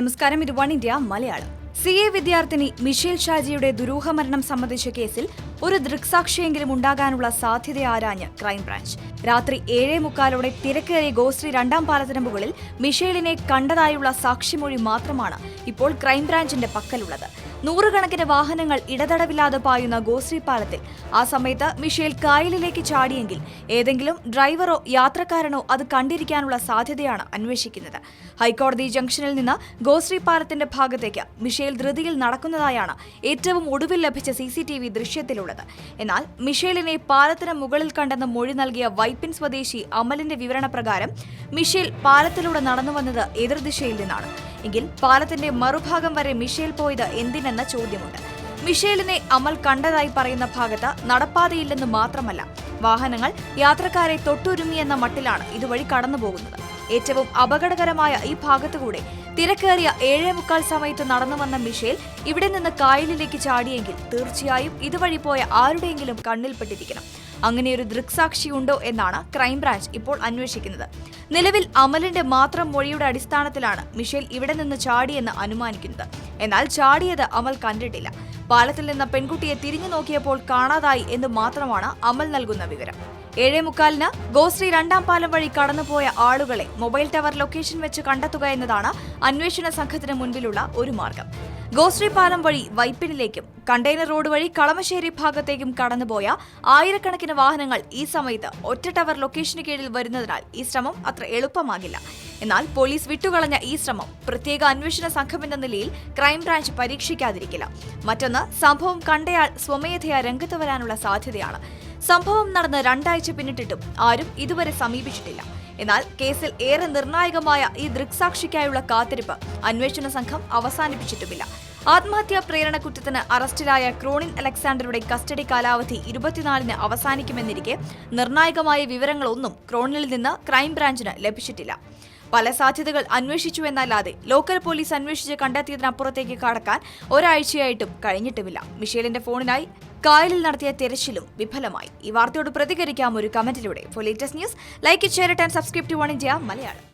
നമസ്കാരം ഇത് One India Malayalam. C A വിദ്യാർത്ഥിനി മിഷേൽ ഷാജിയുടെ ദുരൂഹമരണം സംബന്ധിച്ച കേസിൽ ഒരു ദൃക്സാക്ഷിയെങ്കിലും ഉണ്ടാകാനുള്ള സാധ്യത ആരാഞ്ഞ് ക്രൈംബ്രാഞ്ച് രാത്രി ഏഴേ മുക്കാലോടെ തിരക്കേറിയ ഗോശ്രീ രണ്ടാം പാലത്തിന് മുകളിൽ മിഷേലിനെ കണ്ടതായുള്ള സാക്ഷിമൊഴി മാത്രമാണ് ഇപ്പോൾ ക്രൈംബ്രാഞ്ചിന്റെ പക്കലുള്ളത്. നൂറുകണക്കിന് വാഹനങ്ങൾ ഇടതടവില്ലാതെ പായുന്ന ഗോശ്രീ പാലത്തിൽ. ആ സമയത്ത് മിഷേൽ കായലിലേക്ക് ചാടിയെങ്കിൽ ഏതെങ്കിലും ഡ്രൈവറോ യാത്രക്കാരനോ അത് കണ്ടിരിക്കാനുള്ള സാധ്യതയാണ് അന്വേഷിക്കുന്നത്. ഹൈക്കോടതി ജംഗ്ഷനിൽ നിന്ന് ഗോശ്രീ പാലത്തിന്റെ ഭാഗത്തേക്ക് മിഷേൽ ധൃതിയിൽ നടക്കുന്നതായാണ് ഏറ്റവും ഒടുവിൽ ലഭിച്ച സി സി ടി വി ദൃശ്യത്തിലുള്ളത്. എന്നാൽ മിഷേലിനെ പാലത്തിന് മുകളിൽ കണ്ടെന്ന് മൊഴി നൽകിയ വൈപ്പിൻ സ്വദേശി അമലിന്റെ വിവരണപ്രകാരം മിഷേൽ പാലത്തിലൂടെ നടന്നു വന്നത് എതിർദിശയിൽ നിന്നാണ്. എങ്കിൽ പാലത്തിന്റെ മറുഭാഗം വരെ മിഷേൽ പോയത് എന്തിനെന്ന ചോദ്യമുണ്ട്. മിഷേലിനെ അമൽ കണ്ടതായി പറയുന്ന ഭാഗത്ത് നടപ്പാതയില്ലെന്ന് മാത്രമല്ല വാഹനങ്ങൾ യാത്രക്കാരെ തൊട്ടുരുമിയെന്ന മട്ടിലാണ് ഇതുവഴി കടന്നുപോകുന്നത്. ഏറ്റവും അപകടകരമായ ഈ ഭാഗത്തുകൂടെ തിരക്കേറിയ ഏഴേ മുക്കാൽ സമയത്ത് നടന്നു വന്ന മിഷേൽ ഇവിടെ നിന്ന് കായലിലേക്ക് ചാടിയെങ്കിൽ തീർച്ചയായും ഇതുവഴി പോയ ആരുടെയെങ്കിലും കണ്ണിൽപ്പെട്ടിരിക്കണം അങ്ങനെയൊരു ദൃക്സാക്ഷിയുണ്ടോ എന്നാണ് ക്രൈംബ്രാഞ്ച് ഇപ്പോൾ അന്വേഷിക്കുന്നത്. നിലവിൽ അമലിന്റെ മാത്രം മൊഴിയുടെ അടിസ്ഥാനത്തിലാണ് മിഷേൽ ഇവിടെ നിന്ന് ചാടിയെന്ന് അനുമാനിക്കുന്നത്. എന്നാൽ ചാടിയത് അമൽ കണ്ടിട്ടില്ല. പാലത്തിൽ നിന്ന് പെൺകുട്ടിയെ തിരിഞ്ഞു നോക്കിയപ്പോൾ കാണാതായി എന്ന് മാത്രമാണ് അമൽ നൽകുന്ന വിവരം. ഏഴേ മുക്കാലിന് ഗോശ്രീ രണ്ടാം പാലം വഴി കടന്നുപോയ ആളുകളെ മൊബൈൽ ടവർ ലൊക്കേഷൻ വെച്ച് കണ്ടെത്തുക എന്നതാണ് അന്വേഷണ സംഘത്തിന് മുൻപിലുള്ള ഒരു മാർഗം. ഗോശ്രീ പാലം വഴി വൈപ്പിനിലേക്കും കണ്ടെയ്നർ റോഡ് വഴി കളമശ്ശേരി ഭാഗത്തേക്കും കടന്നുപോയ ആയിരക്കണക്കിന് വാഹനങ്ങൾ ഈ സമയത്ത് ഒറ്റ ടവർ ലൊക്കേഷന് കീഴിൽ വരുന്നതിനാൽ ഈ ശ്രമം അത്ര എളുപ്പമാകില്ല. എന്നാൽ പോലീസ് വിട്ടുകളഞ്ഞ ഈ ശ്രമം പ്രത്യേക അന്വേഷണ സംഘമെന്ന നിലയിൽ ക്രൈംബ്രാഞ്ച് പരീക്ഷിക്കാതിരിക്കില്ല. മറ്റൊന്ന് സംഭവം കണ്ടയാൾ സ്വമേധയാ രംഗത്ത് വരാനുള്ള സാധ്യതയാണ്. സംഭവം നടന്ന് രണ്ടാഴ്ച പിന്നിട്ടിട്ടും ആരും ഇതുവരെ സമീപിച്ചിട്ടില്ല. എന്നാൽ കേസിൽ ഏറെ നിർണായകമായ ഈ ദൃക്സാക്ഷിക്കായുള്ള കാത്തിരിപ്പ് അന്വേഷണ സംഘം അവസാനിപ്പിച്ചിട്ടുമില്ല. ആത്മഹത്യാ പ്രേരണ കുറ്റത്തിന് അറസ്റ്റിലായ ക്രോണിൻ അലക്സാണ്ടറുടെ കസ്റ്റഡി കാലാവധി ഇരുപത്തിനാലിന് അവസാനിക്കുമെന്നിരിക്കെ നിർണായകമായ വിവരങ്ങളൊന്നും ക്രോണിൽ നിന്ന് ക്രൈംബ്രാഞ്ചിന് ലഭിച്ചിട്ടില്ല. പല സാധ്യതകൾ അന്വേഷിച്ചു എന്നല്ലാതെ ലോക്കൽ പോലീസ് അന്വേഷിച്ച് കണ്ടെത്തിയതിനപ്പുറത്തേക്ക് കടക്കാൻ ഒരാഴ്ചയായിട്ടും കഴിഞ്ഞിട്ടുമില്ല. മിഷേലിന്റെ ഫോണിനായി കായലിൽ നടത്തിയ തെരച്ചിലും വിഫലമായി. ഈ വാർത്തയോട് പ്രതികരിക്കാം ഒരു കമന്റിലൂടെ. For latest news like share and subscribe to One India Malayalam.